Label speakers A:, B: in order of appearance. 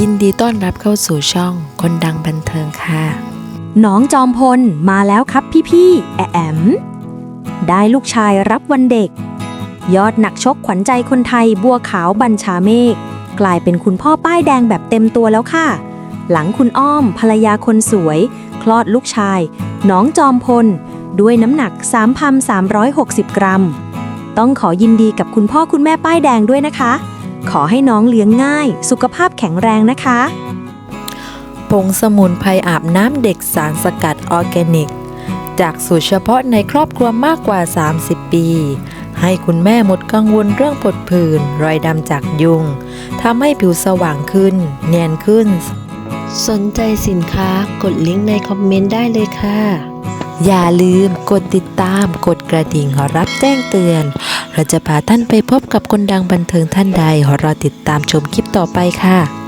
A: ยินดีต้อนรับเข้าสู่ช่องคนดังบันเทิงค่ะ
B: น้องจอมพลมาแล้วครับพี่ๆ แอแอม ได้ลูกชายรับวันเด็ก ยอดหนักชกขวัญใจคนไทยบัวขาวบัญชาเมฆกลายเป็นคุณพ่อป้ายแดงแบบเต็มตัวแล้วค่ะ หลังคุณอ้อมภรรยาคนสวย คลอดลูกชาย น้องจอมพล ด้วยน้ำหนัก 3,360 กรัม ต้องขอยินดีกับคุณพ่อคุณแม่ป้ายแดงด้วยนะคะ ขอให้น้องเลี้ยงง่าย สุขภาพแข็งแรงนะคะ
A: ผงสมุนไพรอาบน้ำเด็กสารสกัดออร์แกนิก จากสูตรเฉพาะในครอบครัวมากกว่า 30 ปี ให้คุณแม่หมดกังวลเรื่องผดผื่นรอยดำจากยุงทำให้ผิวสว่างขึ้น เนียนขึ้น
C: สนใจสินค้ากดลิงก์ในคอมเมนต์ได้เลยค่ะ
A: อย่าลืมกดติดตามกดกระดิ่งรับแจ้งเตือน เราจะพาท่านไปพบกับคนดังบันเทิงท่านใดรอติดตามชมคลิปต่อไปค่ะ